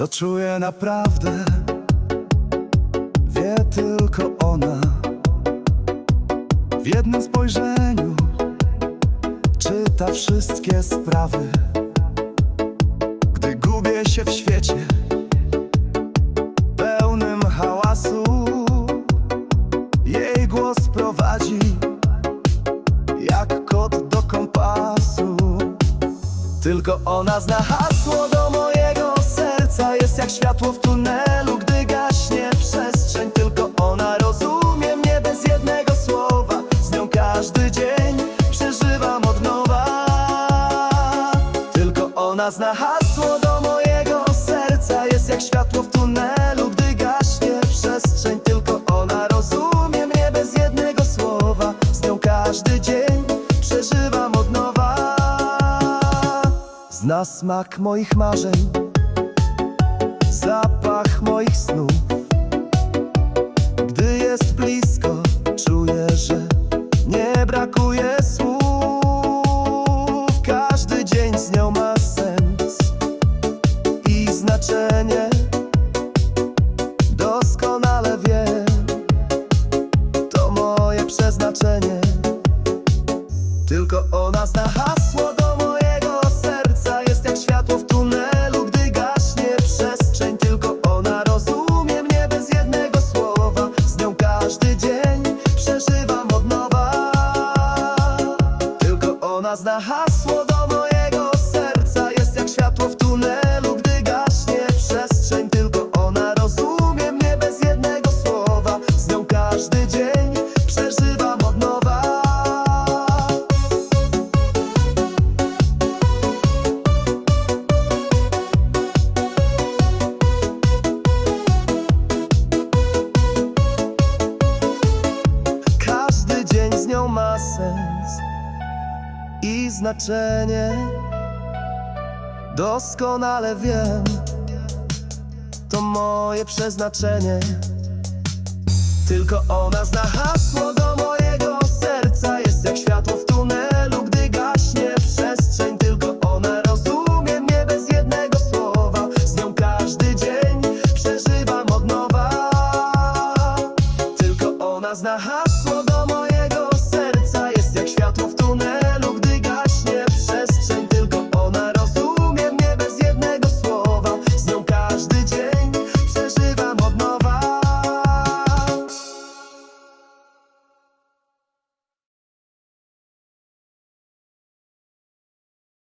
Co czuję naprawdę, wie tylko ona. W jednym spojrzeniu czyta wszystkie sprawy. Gdy gubię się w świecie pełnym hałasu, jej głos prowadzi jak kot do kompasu. Tylko ona zna hasło do mojego serca Jest jak światło w tunelu, gdy gaśnie przestrzeń Tylko ona rozumie mnie bez jednego słowa. Z nią każdy dzień przeżywam od nowa. Tylko ona zna hasło do mojego serca. Jest jak światło w tunelu, gdy gaśnie przestrzeń Tylko ona rozumie mnie bez jednego słowa. Z nią każdy dzień przeżywam od nowa. Zna smak moich marzeń Zapach moich snów. Gdy jest blisko Czuję, że nie brakuje słów. Każdy dzień z nią ma sens I znaczenie. Doskonale wiem To moje przeznaczenie. Tylko ona zna Tylko ona zna i znaczenie. Doskonale wiem To moje przeznaczenie. Tylko ona zna hasło do mojego serca. Jest jak światło w tunelu, gdy gaśnie przestrzeń. Tylko ona rozumie mnie bez jednego słowa. Z nią każdy dzień przeżywam od nowa. Tylko ona zna hasło